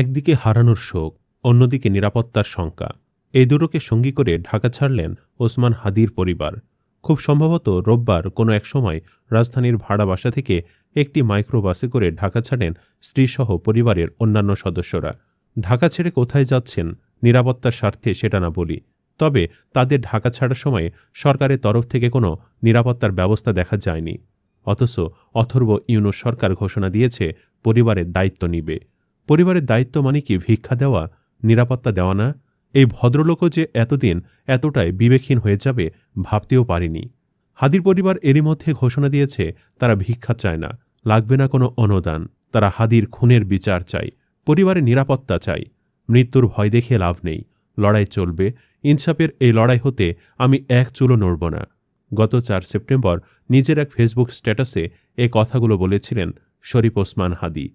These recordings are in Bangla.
একদিকে হারানোর শোক, অন্যদিকে নিরাপত্তার শঙ্কা। এই দুটোকে সঙ্গী করে ঢাকা ছাড়লেন ওসমান হাদির পরিবার। খুব সম্ভবত রোববার কোনো এক সময় রাজধানীর ভাড়া বাসা থেকে একটি মাইক্রোবাসে করে ঢাকা ছাড়েন স্ত্রীসহ পরিবারের অন্যান্য সদস্যরা। ঢাকা ছেড়ে কোথায় যাচ্ছেন, নিরাপত্তার স্বার্থে সেটা না বলি। তবে তাদের ঢাকা ছাড়ার সময় সরকারের তরফ থেকে কোনো নিরাপত্তার ব্যবস্থা দেখা যায়নি। অথচ অথর্ব ইউনুস সরকার ঘোষণা দিয়েছে, পরিবারের দায়িত্ব নিবে। পরিবারের দায়িত্ব মানে কি ভিক্ষা দেওয়া, নিরাপত্তা দেওয়া না? এই ভদ্রলোকও যে এতদিন এতটাই বিবেকহীন হয়ে যাবে ভাবতেও পারিনি। হাদির পরিবার এরই মধ্যে ঘোষণা দিয়েছে, তারা ভিক্ষা চায় না, লাগবে না কোনো অনুদান। তারা হাদির খুনের বিচার চাই পরিবারে নিরাপত্তা চাই মৃত্যুর ভয় দেখে লাভ নেই, লড়াই চলবে, ইনসাফের এই লড়াই হতে আমি এক চুলো নড়ব না। গত চার সেপ্টেম্বর নিজের এক ফেসবুক স্ট্যাটাসে এ কথাগুলো বলেছিলেন শরীফ ওসমান হাদি।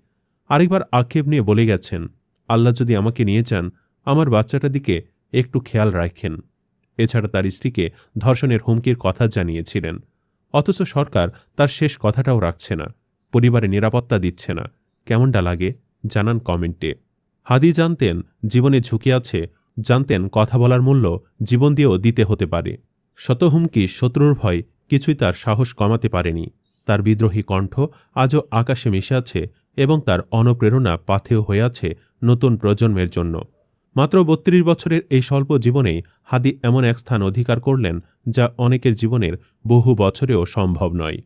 আরেকবার আক্ষেপ নিয়ে বলে গেছেন, আল্লাহ যদি আমাকে নিয়ে যান, আমার বাচ্চাটার দিকে একটু খেয়াল রাখেন। এছাড়া তার স্ত্রীকে ধর্ষণের হুমকির কথা জানিয়েছিলেন। অথচ সরকার তার শেষ কথাটাও রাখছে না, পরিবারে নিরাপত্তা দিচ্ছে না। কেমনটা লাগে? জানান কমেন্টে। হাদি জানতেন জীবনে ঝুঁকি আছে, জানতেন কথা বলার মূল্য জীবন দিয়েও দিতে হতে পারে। শত হুমকি, শত্রুর ভয় কিছুই তার সাহস কমাতে পারেনি। তার বিদ্রোহী কণ্ঠ আজও আকাশে মিশে আছে এবং তার অনুপ্রেরণা পাথেয় হয়ে আছে নতুন প্রজন্মের জন্য। মাত্র বত্রিশ বছরের এই স্বল্প জীবনেই হাদি এমন এক স্থান অধিকার করলেন যা অনেকের জীবনের বহু বছরেও সম্ভব নয়।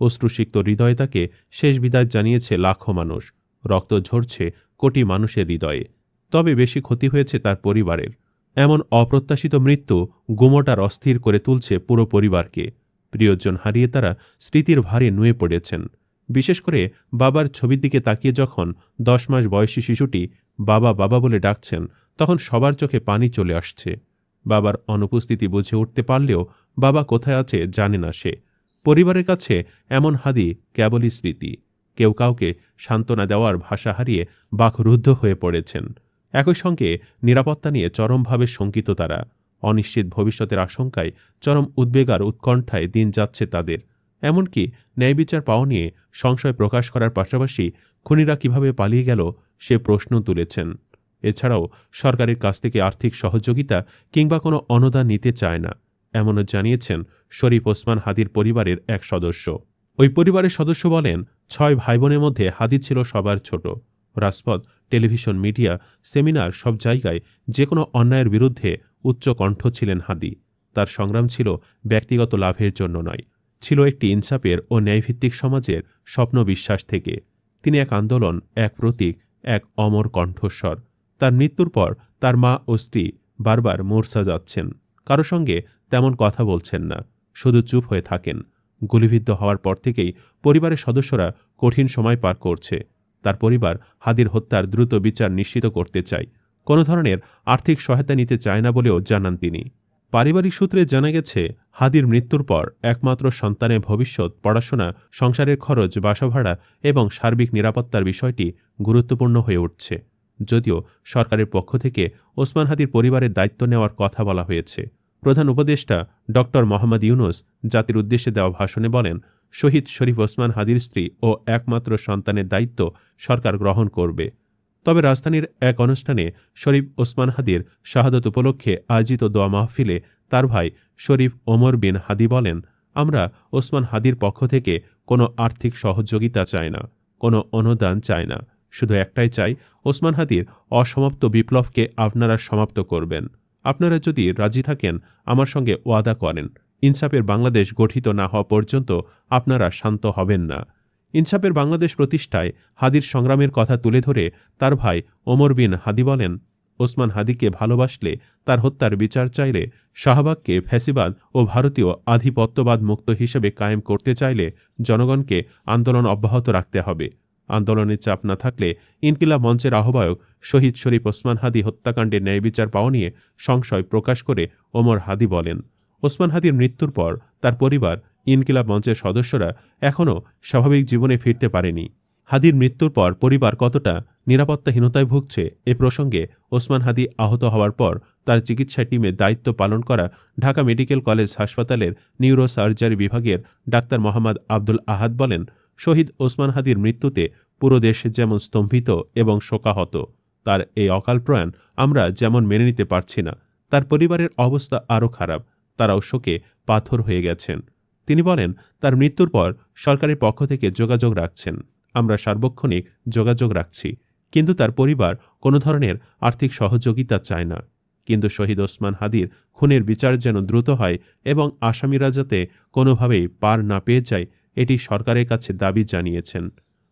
অশ্রুসিক্ত হৃদয়ে তাকে শেষ বিদায় জানিয়েছে লাখো মানুষ। রক্ত ঝরছে কোটি মানুষের হৃদয়ে। তবে বেশি ক্ষতি হয়েছে তার পরিবারের। এমন অপ্রত্যাশিত মৃত্যু গুমোটার অস্থির করে তুলছে পুরো পরিবারকে। প্রিয়জন হারিয়ে তারা স্মৃতির ভারে নুয়ে পড়েছেন। বিশেষ করে বাবার ছবির দিকে তাকিয়ে যখন দশ মাস বয়সী শিশুটি বাবা বাবা বলে ডাকছেন, তখন সবার চোখে পানি চলে আসছে। বাবার অনুপস্থিতি বুঝে উঠতে পারলেও বাবা কোথায় আছে জানে না সে। পরিবারের কাছে এমন হাদি কেবলই স্মৃতি। কেউ কাউকে সান্ত্বনা দেওয়ার ভাষা হারিয়ে বাকরুদ্ধ হয়ে পড়েছেন। একই সঙ্গে নিরাপত্তা নিয়ে চরমভাবে শঙ্কিত তারা। অনিশ্চিত ভবিষ্যতের আশঙ্কায় চরম উদ্বেগ আর উৎকণ্ঠায় দিন যাচ্ছে তাদের। এমনকি ন্যায়বিচার পাওয়া নিয়ে সংশয় প্রকাশ করার পাশাপাশি খুনিরা কীভাবে পালিয়ে গেল, সে প্রশ্ন তুলেছেন। এছাড়াও সরকারের কাছ থেকে আর্থিক সহযোগিতা কিংবা কোনো অনুদান নিতে চায় না, এমনও জানিয়েছেন শরীফ ওসমান হাদির পরিবারের এক সদস্য। ওই পরিবারের সদস্য বলেন, ছয় ভাই বোনের মধ্যে হাদি ছিল সবার ছোট। রাজপথ, টেলিভিশন, মিডিয়া, সেমিনার সব জায়গায় যে কোনো অন্যায়ের বিরুদ্ধে উচ্চ কণ্ঠ ছিলেন হাদি। তার সংগ্রাম ছিল ব্যক্তিগত লাভের জন্য নয়। ছিল একটি ইনসাফের ও ন্যায়ভিত্তিক সমাজের স্বপ্ন বিশ্বাস থেকে। তিনি এক আন্দোলন, এক প্রতীক, এক অমর কণ্ঠস্বর। তার মৃত্যুর পর তার মা ও স্ত্রী বারবার মোর্চা যাচ্ছেন। কারও সঙ্গে তেমন কথা বলছেন না, শুধু চুপ হয়ে থাকেন। গুলিবিদ্ধ হওয়ার পর থেকেই পরিবারের সদস্যরা কঠিন সময় পার করছে। তার পরিবার হাদির হত্যার দ্রুত বিচার নিশ্চিত করতে চায়। কোনো ধরনের আর্থিক সহায়তা নিতে চায় না বলেও জানান তিনি। পারিবারিক সূত্রে জানা গেছে হাদির মৃত্যুর পর একমাত্র সন্তানের ভবিষ্যৎ, পড়াশোনা, সংসারের খরচ বাসা ভাড়া এবং সার্বিক নিরাপত্তার বিষয়টি গুরুত্বপূর্ণ হয়ে উঠছে। যদিও সরকারের পক্ষ থেকে ওসমান হাদির পরিবারের দায়িত্ব নেওয়ার কথা বলা হয়েছে। প্রধান উপদেষ্টা ড. মোহাম্মদ ইউনুস জাতির উদ্দেশ্যে দেওয়া ভাষণে বলেন, শহীদ শরীফ ওসমান হাদির স্ত্রী ও একমাত্র সন্তানের দায়িত্ব সরকার গ্রহণ করবে। তবে রাজধানীর এক অনুষ্ঠানে শরীফ ওসমান হাদির শাহাদত উপলক্ষে আয়োজিত দোয়া মাহফিলে তার ভাই শরীফ ওমর বিন হাদি বলেন, আমরা ওসমান হাদির পক্ষ থেকে কোনো আর্থিক সহযোগিতা চাই না, কোনো অনুদান চাই না। শুধু একটাই চাই, ওসমান হাদির অসমাপ্ত বিপ্লবকে আপনারা সমাপ্ত করবেন। আপনারা যদি রাজি থাকেন, আমার সঙ্গে ওয়াদা করেন। ইনসাফের বাংলাদেশ গঠিত না হওয়া পর্যন্ত আপনারা শান্ত হবেন না। ইনসাফের বাংলাদেশ প্রতিষ্ঠায় হাদির সংগ্রামের কথা তুলে ধরে তার ভাই ওমর বিন হাদি বলেন ওসমান হাদিকে ভালোবাসলে তার হত্যার বিচার চাইলে শাহবাগকে ফ্যাসিবাদ ও ভারতীয় আধিপত্যবাদ মুক্ত হিসেবে কায়েম করতে চাইলে জনগণকে আন্দোলন অব্যাহত রাখতে হবে। আন্দোলনের চাপ না থাকলে ইনকিলাব মঞ্চের আহ্বায়ক শহীদ শরীফ ওসমান হাদি হত্যাকাণ্ডের ন্যায় বিচার পাওয়া নিয়ে সংশয় প্রকাশ করে ওমর হাদি বলেন। ওসমান হাদির মৃত্যুর পর তার পরিবার, ইনকিলাব মঞ্চের সদস্যরা এখনও স্বাভাবিক জীবনে ফিরতে পারেনি। হাদির মৃত্যুর পর পরিবার কতটা নিরাপত্তাহীনতায় ভুগছে। এ প্রসঙ্গে ওসমান হাদি আহত হওয়ার পর তার চিকিৎসা টিমে দায়িত্ব পালন করা ঢাকা মেডিকেল কলেজ হাসপাতালের নিউরো সার্জারি বিভাগের ডাক্তার মোহাম্মদ আব্দুল আহাদ বলেন, শহীদ ওসমান হাদির মৃত্যুতে পুরো দেশ যেমন স্তম্ভিত এবং শোকাহত, তার এই অকাল প্রয়াণ আমরা যেমন মেনে নিতে পারছি না, তার পরিবারের অবস্থা আরও খারাপ, তারাও শোকে পাথর হয়ে গেছেন। তিনি বলেন, তার মৃত্যুর পর সরকারের পক্ষ থেকে যোগাযোগ রাখছেন, আমরা সার্বক্ষণিক যোগাযোগ রাখছি। কিন্তু তার পরিবার কোনো ধরনের আর্থিক সহযোগিতা চায় না। কিন্তু শহীদ ওসমান হাদির খুনের বিচার যেন দ্রুত হয় এবং আসামিরা যাতে কোনোভাবেই পার না পেয়ে যায়, এটি সরকারের কাছে দাবি জানিয়েছেন।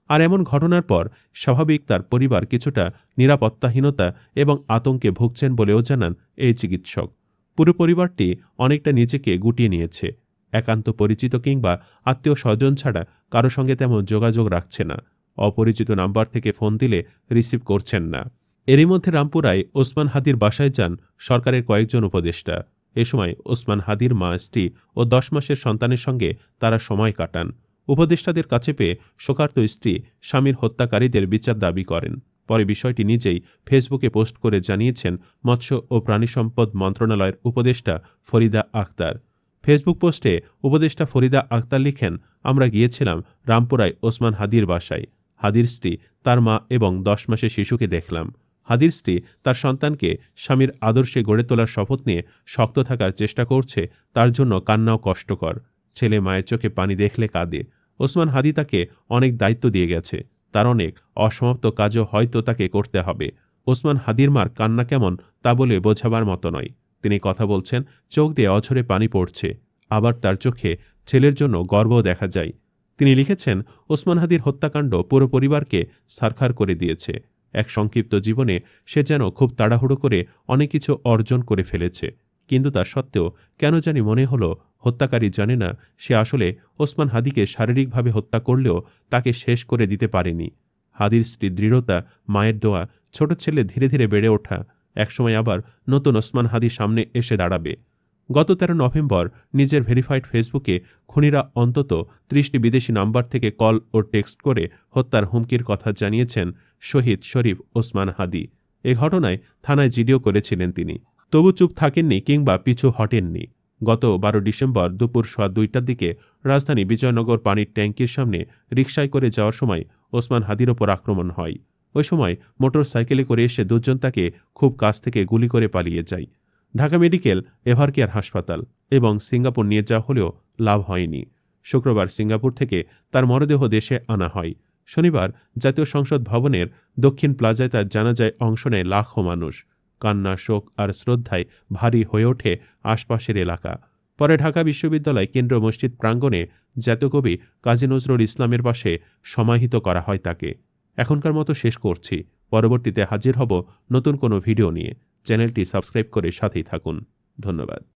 আর এমন ঘটনার পর স্বাভাবিক তার পরিবার কিছুটা নিরাপত্তাহীনতা এবং আতঙ্কে ভুগছেন বলেও জানান এই চিকিৎসক। পুরো পরিবারটি অনেকটা নিজেকে গুটিয়ে নিয়েছে। একান্ত পরিচিত কিংবা আত্মীয় স্বজন ছাড়া কারও সঙ্গে তেমন যোগাযোগ রাখছে না। অপরিচিত নাম্বার থেকে ফোন দিলে রিসিভ করছেন না। এরই মধ্যে রামপুরায় ওসমান হাদির বাসায় যান সরকারের কয়েকজন উপদেষ্টা। এ সময় ওসমান হাদির মা, স্ত্রী ও দশ মাসের সন্তানের সঙ্গে তারা সময় কাটান। উপদেষ্টাদের কাছে পেয়ে শোকার্ত স্ত্রী স্বামীর হত্যাকারীদের বিচার দাবি করেন। পরে বিষয়টি নিজেই ফেসবুকে পোস্ট করে জানিয়েছেন মৎস্য ও প্রাণী সম্পদ মন্ত্রণালয়ের উপদেষ্টা ফরিদা আক্তার ফেসবুক পোস্টে উপদেষ্টা ফরিদা আক্তার লিখেন, আমরা গিয়েছিলাম রামপুরায় ওসমান হাদির বাসায়। হাদির স্ত্রী, তার মা এবং দশ মাসের শিশুকে দেখলাম। হাদির স্ত্রী তার সন্তানকে স্বামীর আদর্শে গড়ে তোলার শপথ নিয়ে শক্ত থাকার চেষ্টা করছে, তার জন্য কান্নাও কষ্টকর। ছেলে মায়ের চোখে পানি দেখলে কাঁদে। ওসমান হাদি তাকে অনেক দায়িত্ব দিয়ে গেছে। তার অনেক অসমাপ্ত কাজও হয়তো তাকে করতে হবে। ওসমান হাদির মার কান্না কেমন তা বলে বোঝাবার মতো নয়। তিনি কথা বলছেন, চোখ দিয়ে অঝরে পানি পড়ছে। আবার তার চোখে ছেলের জন্য গর্ব দেখা যায়। তিনি লিখেছেন, ওসমান হাদির হত্যাকাণ্ড পুরো পরিবারকে সারখার করে দিয়েছে। এক সংক্ষিপ্ত জীবনে সে যেন খুব তাড়াহুড়ো করে অনেক কিছু অর্জন করে ফেলেছে। কিন্তু তা সত্ত্বেও কেন জানি মনে হলো, হত্যাকারী জানে না সে আসলে ওসমান হাদিকে শারীরিকভাবে হত্যা করলেও তাকে শেষ করে দিতে পারেনি। হাদির স্ত্রী দৃঢ়তা, মায়ের দোয়া, ছোট ছেলে ধীরে ধীরে বেড়ে ওঠা, একসময় আবার নতুন ওসমান হাদি সামনে এসে দাঁড়াবে। গত তেরো নভেম্বর নিজের ভেরিফাইড ফেসবুকে খুনিরা অন্তত ত্রিশটি বিদেশি নাম্বার থেকে কল ও টেক্সট করে হত্যার হুমকির কথা জানিয়েছেন শহীদ শরীফ ওসমান হাদি। এ ঘটনায় থানায় জিডিও করেছিলেন তিনি। তবু চুপ থাকেননি কিংবা পিছু হটেননি। গত বারো ডিসেম্বর দুপুর সোয়া দুইটার দিকে রাজধানী বিজয়নগর পানির ট্যাঙ্কির সামনে রিকশায় করে যাওয়ার সময় ওসমান হাদির ওপর আক্রমণ হয়। ওই সময় মোটর সাইকেলে করে এসে দুজন তাকে খুব কাছ থেকে গুলি করে পালিয়ে যায়। ঢাকা মেডিকেল, এভারকেয়ার হাসপাতাল এবং সিঙ্গাপুর নিয়ে যাওয়া হলেও লাভ হয়নি। শুক্রবার সিঙ্গাপুর থেকে তার মরদেহ দেশে আনা হয়। শনিবার জাতীয় সংসদ ভবনের দক্ষিণ প্লাজায় তার জানাজায় অংশ নেয় লাখো মানুষ। কান্না, শোক আর শ্রদ্ধায় ভারী হয়ে ওঠে আশপাশের এলাকা। পরে ঢাকা বিশ্ববিদ্যালয় কেন্দ্র মসজিদ প্রাঙ্গণে জাতীয় কবি কাজী নজরুল ইসলামের পাশে সমাহিত করা হয় তাকে। এখনকার মতো শেষ করছি। পরবর্তীতে হাজির হব নতুন কোনো ভিডিও নিয়ে। চ্যানেলটি সাবস্ক্রাইব করে সাথেই থাকুন। ধন্যবাদ।